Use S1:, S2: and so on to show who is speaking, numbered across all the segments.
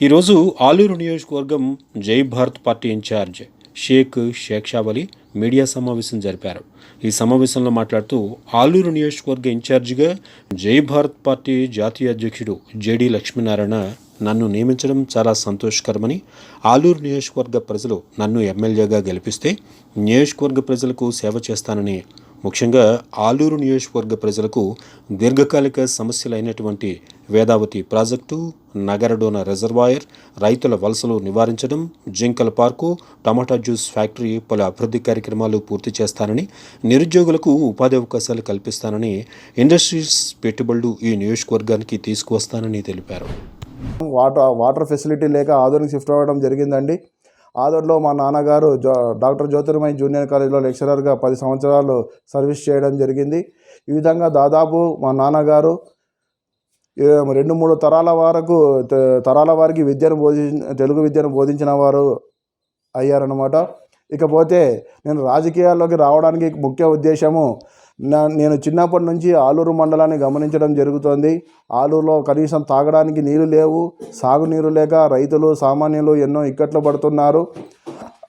S1: ఈరోజు ఆలూరు నియోజకవర్గం Jai Bharat party incharge Shaik Shaikshavali media సమావేశం జరిపారు. ఈ సమావేశంలో మాట్లాడుతూ ఆలూరు నియోజకవర్గ ఇన్ఛార్జిగా జై భారత్ పార్టీ జాతీయ అధ్యక్షుడు జేడి లక్ష్మీనారాయణ నన్ను నియమించడం చాలా సంతోషకరమని ఆలూరు నియోజకవర్గ ప్రజలు నన్ను ఎమ్మెల్యేగా గెలిపిస్తే నియోజకవర్గ ప్రజలకు సేవ చేస్తానని ముఖ్యంగా ఆలూరు నియోజకవర్గ ప్రజలకు దీర్ఘకాలిక సమస్యలైనటువంటి వేదావతి ప్రాజెక్టు నగరడోన రిజర్వాయర్ రైతుల వలసలు నివారించడం జింకల పార్కు టమాటా జ్యూస్ ఫ్యాక్టరీ పలు అభివృద్ధి కార్యక్రమాలు పూర్తి చేస్తానని నిరుద్యోగులకు ఉపాధి అవకాశాలు కల్పిస్తానని ఇండస్ట్రీస్ పెట్టుబడులు ఈ నియోజకవర్గానికి తీసుకువస్తానని తెలిపారు.
S2: వాటర్ వాటర్ ఫెసిలిటీ లేక ఆధునిక షిఫ్ట్ అవ్వడం జరిగిందండి. ఆదోర్లో మా నాన్నగారు జో డాక్టర్ జ్యోతిర్మయి జూనియర్ కాలేజ్లో లెక్చరర్గా పది సంవత్సరాలు సర్వీస్ చేయడం జరిగింది. ఈ విధంగా దాదాపు మా నాన్నగారు రెండు మూడు తరాల వరకు తరాల వారికి విద్యను బోధి తెలుగు విద్యను బోధించిన వారు అయ్యారనమాట ఇకపోతే నేను రాజకీయాల్లోకి రావడానికి ముఖ్య ఉద్దేశము నా నేను చిన్నప్పటి నుంచి ఆలూరు మండలాన్ని గమనించడం జరుగుతోంది. ఆలూరులో కనీసం తాగడానికి నీళ్ళు లేవు. సాగునీరు లేక రైతులు సామాన్యులు ఎన్నో ఇక్కట్లు పడుతున్నారు.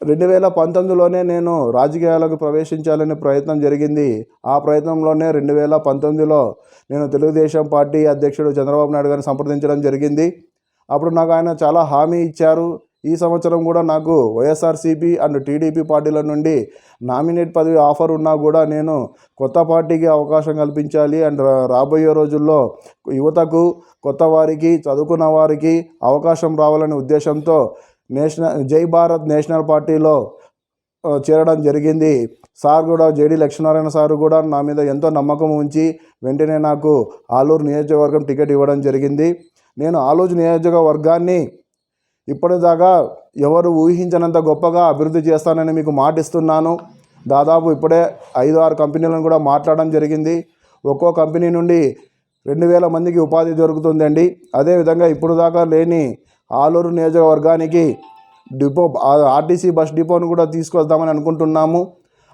S2: రెండు వేల పంతొమ్మిదిలోనే నేను రాజకీయాలకు ప్రవేశించాలనే ప్రయత్నం జరిగింది. ఆ ప్రయత్నంలోనే రెండు వేల పంతొమ్మిదిలో నేను తెలుగుదేశం పార్టీ అధ్యక్షుడు చంద్రబాబు నాయుడు గారిని సంప్రదించడం జరిగింది. అప్పుడు నాకు ఆయన చాలా హామీ ఇచ్చారు. ఈ సంవత్సరం కూడా నాకు వైఎస్ఆర్సీపీ అండ్ టీడీపీ పార్టీల నుండి నామినేట్ పదవి ఆఫర్ ఉన్నా కూడా నేను కొత్త పార్టీకి అవకాశం కల్పించాలి అండ్ రా- రాబోయే రోజుల్లో యువతకు కొత్త వారికి చదువుకున్న వారికి అవకాశం రావాలనే ఉద్దేశంతో నేషనల్ జై భారత్ నేషనల్ పార్టీలో చేరడం జరిగింది. సార్ కూడా జేడి లక్ష్మీనారాయణ సార్ కూడా నా మీద ఎంతో నమ్మకం ఉంచి వెంటనే నాకు ఆలూరు నియోజకవర్గం టికెట్ ఇవ్వడం జరిగింది. నేను ఆలూరు నియోజకవర్గాన్ని ఇప్పటిదాకా ఎవరు ఊహించనంత గొప్పగా అభివృద్ధి చేస్తానని మీకు మాటిస్తున్నాను. దాదాపు ఇప్పుడే ఐదు ఆరు కంపెనీలను కూడా మాట్లాడడం జరిగింది. ఒక్కో కంపెనీ నుండి రెండు వేల మందికి ఉపాధి దొరుకుతుందండి. అదేవిధంగా ఇప్పుడు దాకా లేని ఆలూరు నియోజకవర్గానికి డిపో ఆర్టీసీ బస్ డిపోను కూడా తీసుకొద్దామని అనుకుంటున్నాము.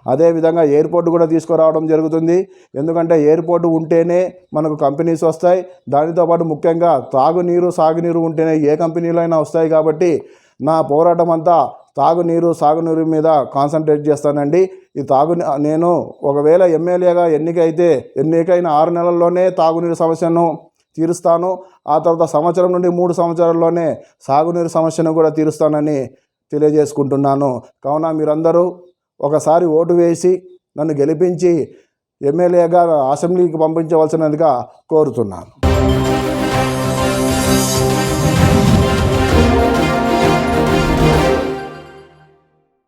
S2: అదేవిధంగా ఎయిర్పోర్ట్ కూడా తీసుకురావడం జరుగుతుంది. ఎందుకంటే ఎయిర్పోర్ట్ ఉంటేనే మనకు కంపెనీస్ వస్తాయి. దానితో పాటు ముఖ్యంగా తాగునీరు సాగునీరు ఉంటేనే ఏ కంపెనీలు అయినా వస్తాయి కాబట్టి నా పోరాటం అంతా తాగునీరు సాగునీరు మీద కాన్సన్ట్రేట్ చేస్తానండి. ఈ తాగు నేను ఒకవేళ ఎమ్మెల్యేగా ఎన్నికైతే ఎన్నికైన ఆరు నెలల్లోనే తాగునీరు సమస్యను తీరుస్తాను. ఆ తర్వాత సంవత్సరం నుండి మూడు సంవత్సరాల్లోనే సాగునీరు సమస్యను కూడా తీరుస్తానని తెలియజేసుకుంటున్నాను. కావున మీరందరూ ఒకసారి ఓటు వేసి నన్ను గెలిపించి ఎమ్మెల్యేగా అసెంబ్లీకి పంపించవలసినదిగా కోరుతున్నాను.